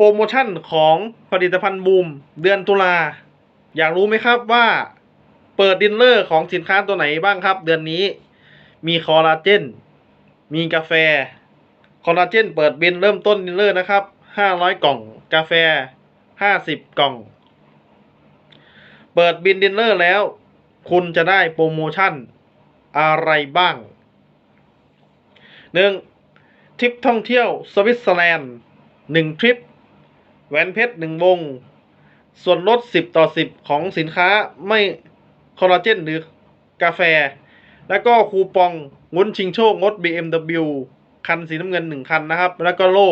โปรโมชั่นของผลิตภัณฑ์บูมเดือนตุลา อยากรู้ไหมครับว่าเปิดดินเลอร์ของสินค้าตัวไหนบ้างครับ เดือนนี้ มีคอลลาเจน มีกาแฟ คอลลาเจนเปิดบินเริ่มต้นดินเลอร์นะครับ 500 กล่อง กาแฟ 50 กล่อง เปิดบินดินเลอร์แล้ว คุณจะได้โปรโมชั่นอะไรบ้าง 1. ทริปท่องเที่ยวสวิตเซอร์แลนด์ 1 ทริป แหวนเพชร1วง ส่วนลด10ต่อ10ของสินค้าไม่คอลลาเจนหรือกาแฟ แล้วก็คูปองงุ้นชิงโชคงด BMW คันสีน้ำเงิน1คันนะครับ แล้วก็โล่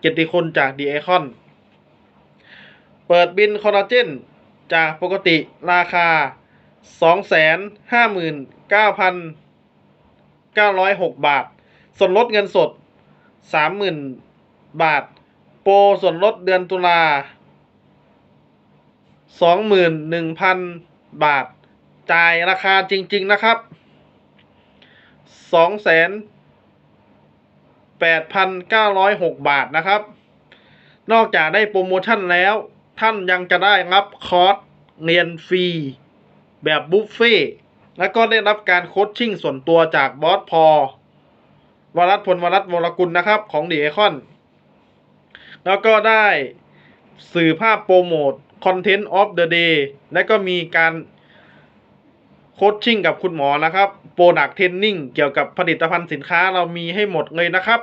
เกียรติคุณจากดีไอคอน เปิดบินคอลลาเจนจากปกติราคา 259,906 บาท ส่วนลดเงินสด 30,000 บาท โปรส่วนลดเดือนตุลา 21,000 บาท จ่ายราคาจริง ๆ นะครับ 2,8906 บาทนะครับ นอกจากได้โปรโมชั่นแล้ว ท่านยังจะได้รับคอร์สเรียนฟรี แบบบุฟเฟ่แล้วก็ได้รับการโคชชิ่งส่วนตัวจากบอสพอวรัตพลวรัตวรกุลนะครับ ของดีไอคอน แล้วก็ได้สื่อภาพโปรโมทคอนเทนต์ออฟเดอะเดย์และก็มีการโคชชิ่งกับคุณหมอนะครับ โปรดักเทนนิ่งเกี่ยวกับผลิตภัณฑ์สินค้าเรามีให้หมดเลยนะครับ